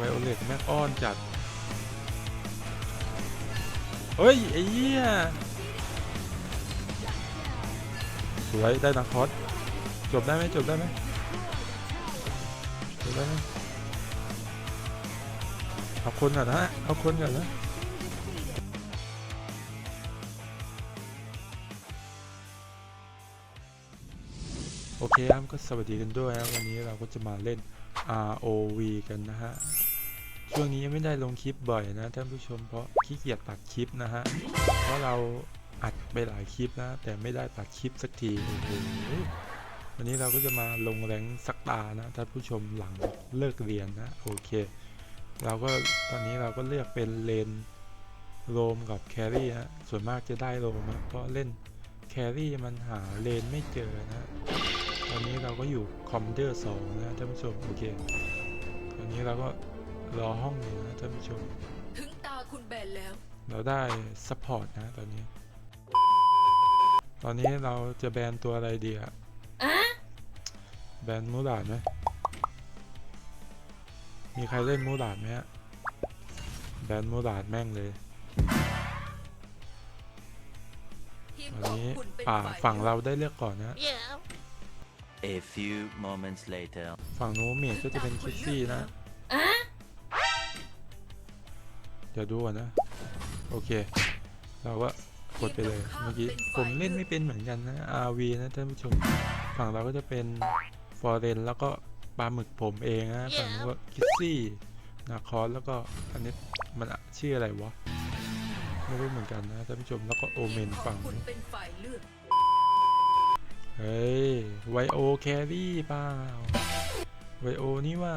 ไวโอเลตแม่อ้อนจัด เฮ้ย ไอ้เหี้ย สวย ได้นักคอสจบได้ไหมจบได้ไหมจบได้ไหมเอาคนก่อนนะ เอาคนก่อนนะโอเคครับก็สวัสดีกันด้วยครับวันนี้เราก็จะมาเล่น ROV กันนะฮะ ช่วงนี้ยังไม่ได้ลงคลิปบ่อยนะท่านผู้ชมเพราะขี้เกียจตัดคลิปนะฮะ เพราะเราอัดไปหลายคลิปนะ แต่ไม่ได้ตัดคลิปสักทีโอ้โวันนี้เราก็จะมาลงแรงสักตานะท่านผู้ชมหลังเลิกเรียนนะโอเค เราก็ตอนนี้เราก็เลือกเป็นเลนโรมกับแครี่ฮะส่วนมากจะได้โรมอะเพราะเล่นแครี่มันหาเลนไม่เจอนะตอนนี้เราก็อยู่คอมเดอร์สองนะท่านผู้ชมโอเคตอนนี้เราก็ รอห้องอยู่นะท่านผู้ชม ถึงตาคุณแบนแล้ว เราได้ซัพพอร์ตนะตอนนี้ ตอนนี้เราจะแบนตัวอะไรดีอะแบนมูดาดไหมมีใครเล่นมูดาดไหมฮะ แบนมูดาดแม่งเลยทีมตอนของนี้คุณเป็นป่าฝ่ายฝั่งเราได้เลือกก่อนนะ A few moments later. ฝั่งนู้นเมจก็จะเป็นคิสซี่นะ ดี๋ยวดูก่อนนะ โอเค เราก็กดไปเลยเมื่อกี้ผมเล่นไม่เป็นเหมือนกันนะ RV นะท่านผู้ชม ฝั่งเราก็จะเป็นฟอร์เรนแล้วก็ปลาหมึกผมเองนะฝั่งนู้นก็คิสซี่นาคอสแล้วก็อันนี้มันอะชื่ออะไรวะไม่รู้เหมือนกันนะท่านผู้ชมแล้วก็โอเมนทีขอฝั่งงคุณนู้นเป็นฝ่ายเลือกเฮ้ยไวโอแครี่เปล่าไวโอนี่ว่า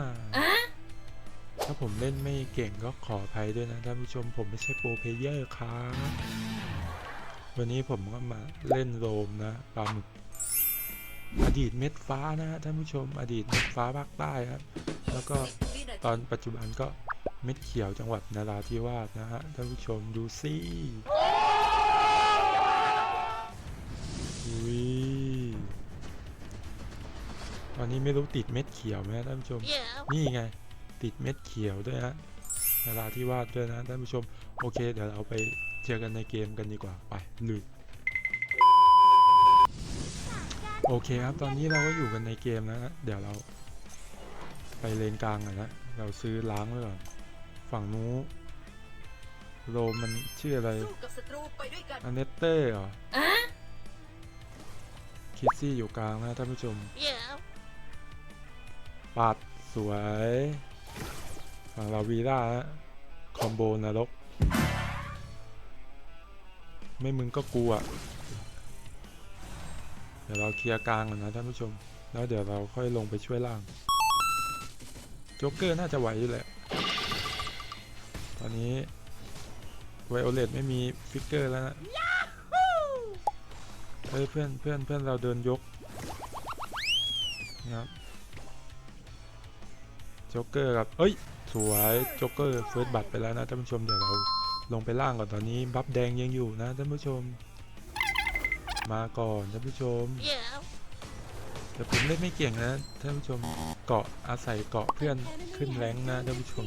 ถ้าผมเล่นไม่เก่งก็ขออภัยด้วยนะท่านผู้ชมผมไม่ใช่โปรเพลเยอร์ครับวันนี้ผมก็มาเล่นโรมนะปลาหมึกอดีตเม็ดฟ้านะฮะท่านผู้ชม อดีตเม็ดฟ้าภาคใต้ครับ แล้วก็วินาตอนทีปัจจุบันก็เม็ดเขียวจังหวัดนราธิวาสนะฮะท่านผู้ชมดูสิอุ้ยตอนนี้ไม่รู้ติดเม็ดเขียวไหมฮะท่านผู้ชม นี่ไง ติดเม็ดเขียวด้วยฮะนราธิวาสด้วยนะท่านผู้ชม โอเค เดี๋ยวเราไปเจอกันในเกมกันดีกว่าไปลุยโอเคครับ ตอนนี้เราก็อยู่กันในเกมแล้วนะ เดี๋ยวเรา ไปเลนกลางกันนะ เราซื้อล้างไว้ก่อน ฝั่งนู้นโรมมันชื่ออะไรสู้กับศัตรูไปด้วยกันอันเนตเตอร์เหรอคิดซี่อยู่กลางนะท่านผู้ชมปัดสวย ฝั่งเราวีล่าฮะคอมโบนรก ไม่มึงก็กูอะ เดี๋ยวเราเคลียร์กลางก่อนนะท่านผู้ชม แล้วเดี๋ยวเราค่อยลงไปช่วยล่าง โจ๊กเกอร์น่าจะไหวอยู่แหละ ตอนนี้ไวโอเลตไม่มีฟิกเกอร์แล้วนะเฮ้ยเพื่อนเพื่อนเพื่อนเราเดินยกนะครับโจ๊กเกอร์ครับ เอ้ย สวยจ๊กเกอร์เฟิร์สบัตไปแล้วนะท่านผู้ชมเดี๋ยวเราลงไปล่างก่อนตอนนี้บัฟแดงยังอยู่นะท่านผู้ชม มาก่อนท่านผู้ชมแต่ผมเล่นไม่เก่งนะท่านผู้ชมเกาะอาศัยเกาะเพื่อนขึ้นแรงนะท่านผู้ชม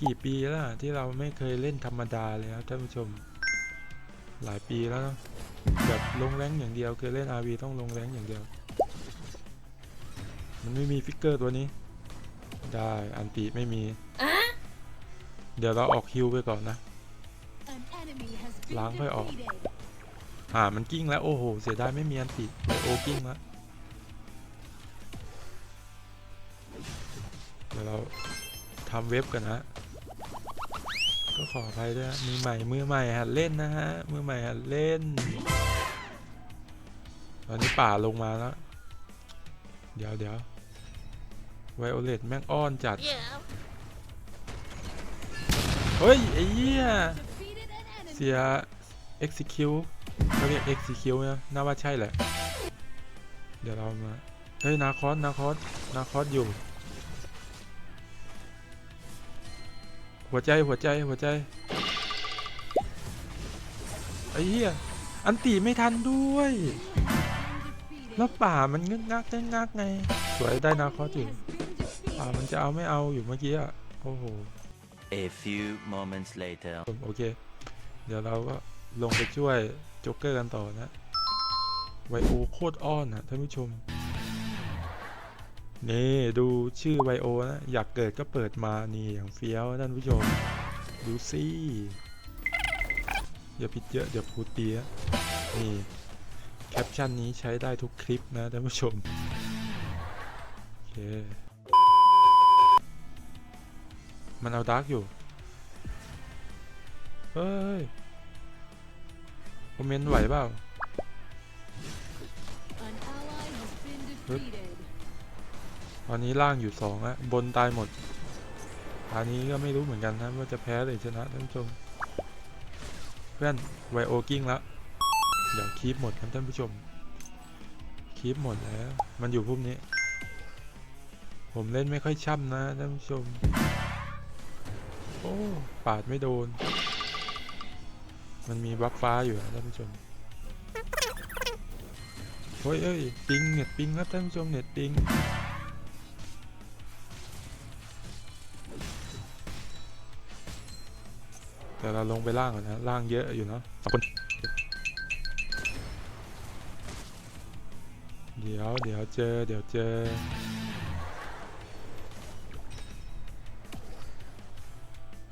กี่ปีแล้วที่เราไม่เคยเล่นธรรมดาเลยครับท่านผู้ชม หลายปีแล้วแบบลงแรงอย่างเดียวคือเล่น RV ต้องลงแรงอย่างเดียว มันไม่มีฟิกเกอร์ตัวนี้ ได้อันติไม่มี เดี๋ยวเราออกฮิวไปก่อนนะ ล้างค่อยออก อ่ามันกิ้งแล้ว โอ้โห เสียดายไม่มีอันติไบโอกิ้งแล้วเดี๋ยวเราทำเว็บกันนะ ก็ขออภัยด้วยนะมือใหม่ มือใหม่หัดเล่นนะฮะ มือใหม่หัดเล่น ตอนนี้ป่าลงมาแล้ว เดี๋ยวเดี๋ยว ไวโอเลตแม่งอ้อนจัด เฮ้ย ไอ้เหี้ย เสีย execute เขาเรียก execute นะ น่าว่าใช่แหละ เดี๋ยวเรามา เฮ้ย นาคอส นาคอส นาคอสอยู่ หัวใจ หัวใจ หัวใจ ไอ้เหี้ย อันตีไม่ทันด้วย แล้วป่ามันงึกงักงึกงักไง สวยได้นาคอสอยู่ไป อ่ามันจะเอาไม่เอาอยู่เมื่อกี้อะโอ้โห A few moments later. โอเค เดี๋ยวเราก็ลงไปช่วยโจ๊กเกอร์กันต่อนะ ไวโอโคตรอ้อนนะท่านผู้ชม นี่ดูชื่อไวโอนะ อยากเกิดก็เปิดมานี่อย่างเฟี้ยวท่านผู้ชม ดูสิอย่าผิดเยอะเดี๋ยวพูดเตียนี่แคปชั่นนี้ใช้ได้ทุกคลิปนะท่านผู้ชม โอเค มันเอาดาร์กอยู่ เฮ้ยคอมเมนต์ไหวเปล่าตอนนี้ล่างอยู่สองอะบนตายหมดอันนี้ก็ไม่รู้เหมือนกันนะว่าจะแพ้หรือชนะท่านผู้ชม เพื่อนไวโอกิ้งล้วเดี๋ยวคีปหมดครับท่านผู้ชมคีปหมดแล้ว มันอยู่พวกนี้ ผมเล่นไม่ค่อยช่ำนะท่านผู้ชม โอ้ปาดไม่โดน มันมีบัฟฟ้าอยู่นะท่านผู้ชมเฮ้ยเอ้ยปิงเน็ตปิงครับท่านผู้ชมเน็ตปิงแต่เราลงไปล่างก่อนนะล่างเยอะอยู่เนาะสองคน เดี๋ยวเดี๋ยวเจอ เดี๋ยวเจอ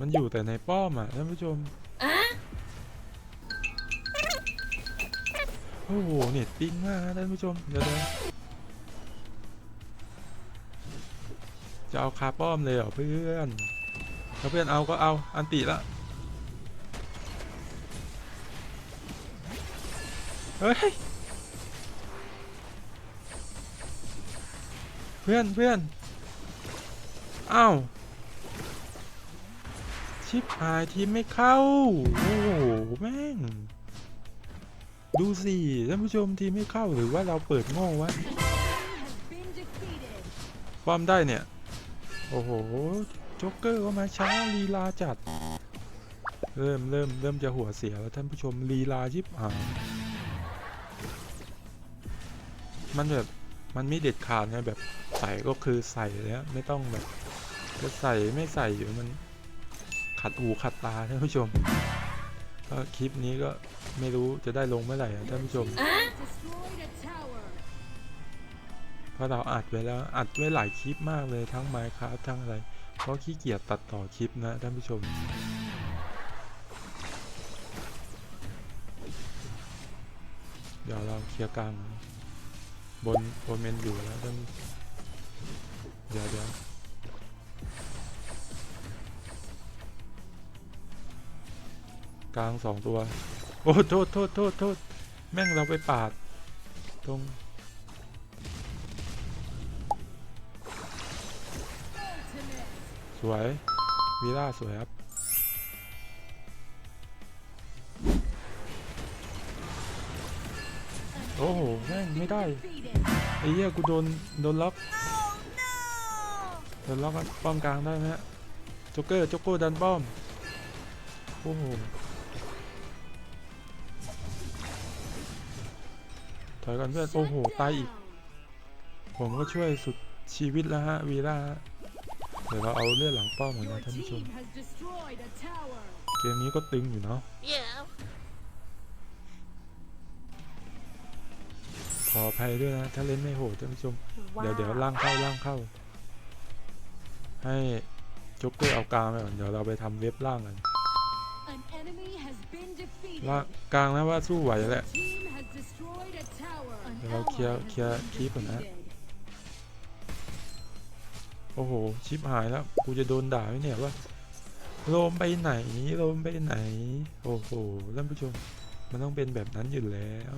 มันอยู่แต่ในป้อมอะท่านผู้ชมโอ้โหเน็ตปิ้งมากท่านผู้ชมเดี๋ยวเดี๋ยวจะเอาคาป้อมเลยเหรอเพื่อนถ้าเพื่อนเอาก็เอาอันติละเฮ้ย เพื่อนเพื่อนอ้าว ชิปหายทีมไม่เข้า โอ้โห แม่ง ดูสิท่านผู้ชมทีมไม่เข้าหรือว่าเราเปิดโง่วะความได้เนี่ย โอ้โหโจ๊กเกอร์ก็มาช้าลีลาจัด เริ่มเริ่มเริ่มจะหัวเสียแล้วท่านผู้ชมลีลาชิบหายมันแบบมันไม่เด็ดขาดไงแบบใส่ก็คือใส่เลยอะไม่ต้องแบบจะใส่ไม่ใส่อยู่มัน ขัดหูขัดตาท่านผู้ชมก็คลิปนี้ก็ไม่รู้จะได้ลงเมื่อไหร่อะท่านผู้ชม เพราะเราอัดไว้แล้วอัดไว้หลายคลิปมากเลยทั้ง Minecraft ทั้งอะไร เพราะขี้เกียจตัดต่อคลิปนะท่านผู้ชมเดี๋ยวเราเคลียร์กลางบนบนเมนอยู่แล้วท่านเดี๋ยวเดี๋ยว กลางสองตัว โอ้โทษโทษโทษโทษแม่งเราไปปาด ตรง สวยวีล่าสวยครับโอ้โหแม่งไม่ได้ไอ้เหี้ยกูโดนโดนล็อกโดนล็อกป้อมกลางได้ไหมฮะโจ็กเกอร์โจ็กเกอร์ดันป้อมโอ้โห ถอยก่อนเพื่อน โอ้โห Shut ตายอีก down. ผมก็ช่วยสุดชีวิตแล้วฮะ วีล่าฮะเดี๋ยวเราเอาเลือดหลังป้อมก่อน Your นะท่านผู้ชม team has destroyed a tower. เกมนี้ก็ตึงอยู่เนาะขออภัยด้วยนะ ถ้าเล่นไม่โหดท่านผู้ชม เดี๋ยวเดี๋ยวล่างเข้าล่างเข้า ให้โจ็กเกอร์เอากลางไปก่อนเดี๋ยวเราไปทำเว็บล่างกัน An enemy has been defeated. ล่างกลางนะว่าสู้ไหวแหละ เราเคลียร์เคลียร์คลิปก่อนนะ โอ้โห ชิปหายแล้ว กูจะโดนด่าไหมเนี่ยว่าโลมไปไหนโลมไปไหน โอ้โหท่านผู้ชม มันต้องเป็นแบบนั้นอยู่แล้ว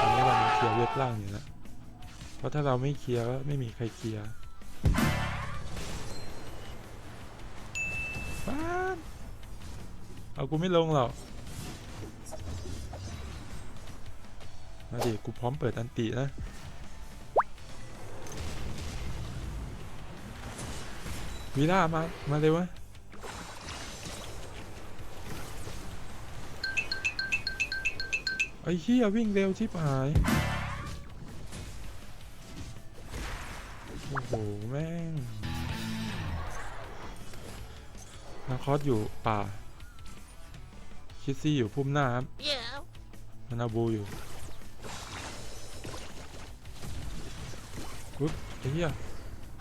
อันนี้เราเคลียร์เว็บล่างอยู่นะเพราะถ้าเราไม่เคลียร์ก็ไม่มีใครเคลียร์ป้านเอากูไม่ลงหรอก มาดิกูพร้อมเปิดอันตินะวีล่ามา มาเร็ววะไอ้เหี้ยวิ่งเร็วชิบหาย โอ้โหโอ้แม่งนาคอสอยู่ป่า คิดซี่อยู่พุ่มหน้าครับนานาบูอยู่ ปุ๊บไอ้เหี้ย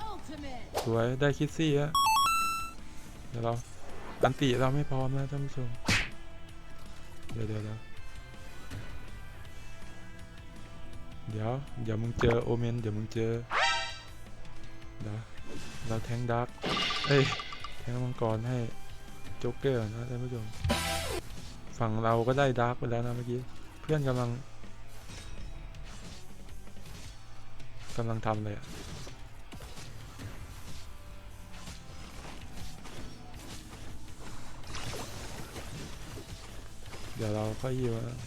Ultimate. สวยได้คิดซี่ฮะเดี๋ยวเราอันติเราไม่พร้อมนะท่านผู้ชมเดี๋ยวเดี๋ยวเดี๋ยวเดี๋ยวเดี๋ยวมึงเจอโอเมนเดี๋ยวมึงเจอเดี๋ยวเราแทงดักเอ้ยแทงมังกรให้โจ๊กเกอร์นะท่านผู้ชม ฝั่งเราก็ได้ดักไปแล้วนะเมื่อกี้ เพื่อนกำลัง กำลังทำเลยอะเดี๋ยวเราค่อยยิวนะ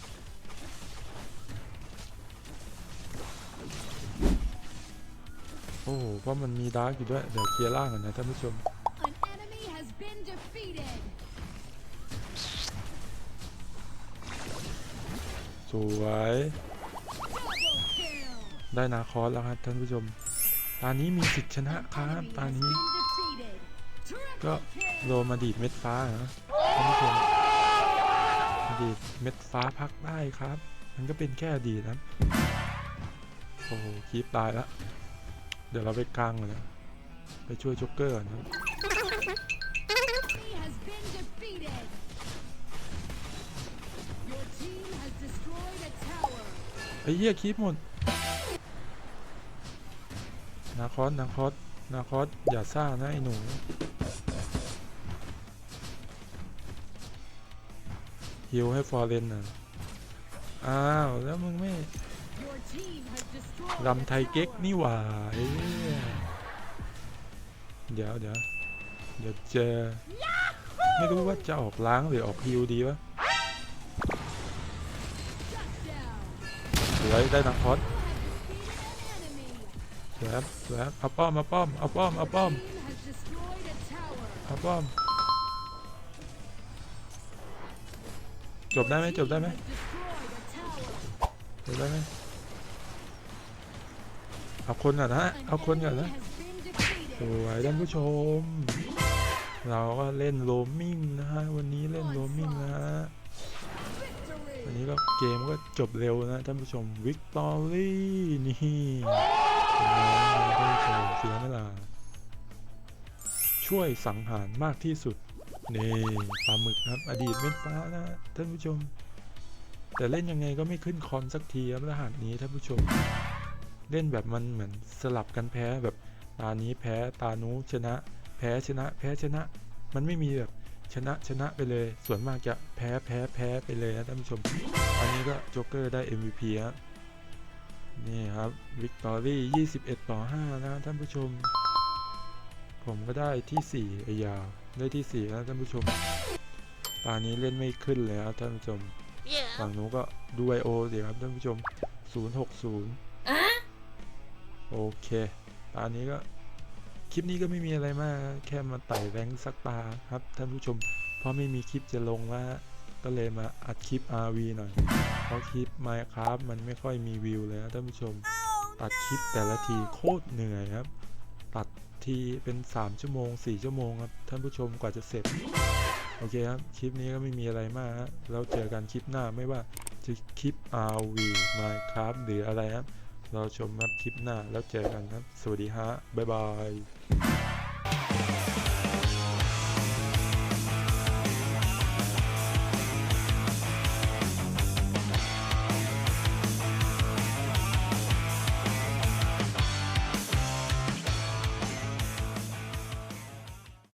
โอ้โหเพราะมันมีดาร์กอยู่ด้วย เดี๋ยวเคลียร์ล่างก่อนนะท่านผู้ชม สวย ได้นาคอสแล้วครับท่านผู้ชม ตอนนี้มีสิทธิ์ชนะครับตอนนี้ ก็โรมาดีดเม็ดฟ้านะท่านผู้ชมดีตเม็ดฟ้าพักได้ครับ มันก็เป็นแค่ดีนะโอ้โหคีบตายแล้วเดี๋ยวเราไปกลางก่อนะไปช่วยจ็อกเกอร์นะไอ้เหี้ยคลิปหมด นาคอสนาคอสนาคอสอย่าซ่านะไอ้หนูฮิวให้ฟอร์เรนน่ะ อ้าว แล้วมึงไม่รำไทยเก๊กนี่หว่าเหี้ยเดี๋ยวเดี๋ยวเดี๋ยวเจอ ไม่รู้ว่าจะออกล้างหรือออกฮิวดีวะ Shut down. สวยได้นาคอส สวยครับสวยครับเอาป้อมเอาป้อมเอาป้อมเอาป้อมเอาป้อมจบได้ไหมจบได้ไหมจบได้ไหมเอาคนก่อนนะเอาคนก่อนนะสวยท่านผู้ชม เราก็เล่นโรมมิ่งนะฮะวันนี้เล่นโรมมิ่งนะฮะวันนี้ก็เกมก็จบเร็วนะท่านผู้ชมวิกตอรี่นี่ ไงท่านผู้ชมเสียเวลา ช่วยสังหารมากที่สุดนี่ปลาหมึกครับ อดีตเม็ดฟ้านะท่านผู้ชม แต่เล่นยังไงก็ไม่ขึ้นคอนสักทีครับรหัสนี้ท่านผู้ชม เล่นแบบมันเหมือนสลับกันแพ้แบบตานี้แพ้ตานู้ชนะ แพ้ชนะ แพ้ชนะ มันไม่มีแบบชนะชนะไปเลย ส่วนมากจะแพ้แพ้แพ้ไปเลยนะท่านผู้ชม อันนี้ก็โจ๊กเกอร์ได้ MVP ครับ นี่ครับวิกตอรี่ 21 ต่อ 5 นะท่านผู้ชม ผมก็ได้ที่4ไอยาวได้ที่ 4 แล้วท่านผู้ชมตอนนี้เล่นไม่ขึ้นเลยครับท่านผู้ชม ฝั่งนู้นก็ดูไอโอเดี๋ยวครับท่านผู้ชม 060โอเคตอนนี้ก็ คลิปนี้ก็ไม่มีอะไรมากนะแค่มาไต่แรงค์สักตาครับท่านผู้ชม เพราะไม่มีคลิปจะลงว่า ก็เลยมาอัดคลิป RV หน่อย เพราะคลิป Minecraft มันไม่ค่อยมีวิวเลยนะท่านผู้ชม ตัดคลิปแต่ละทีโคตรเหนื่อยครับ ตัดทีเป็น 3 ชั่วโมง 4 ชั่วโมงครับ ท่านผู้ชมกว่าจะเสร็จ โอเคครับ คลิปนี้ก็ไม่มีอะไรมากฮะแล้วเจอกันคลิปหน้าไม่ว่าจะคลิป RV Minecraft หรืออะไรครับ เราชมครับคลิปหน้าแล้วเจอกันครับ สวัสดีฮะบ๊ายบาย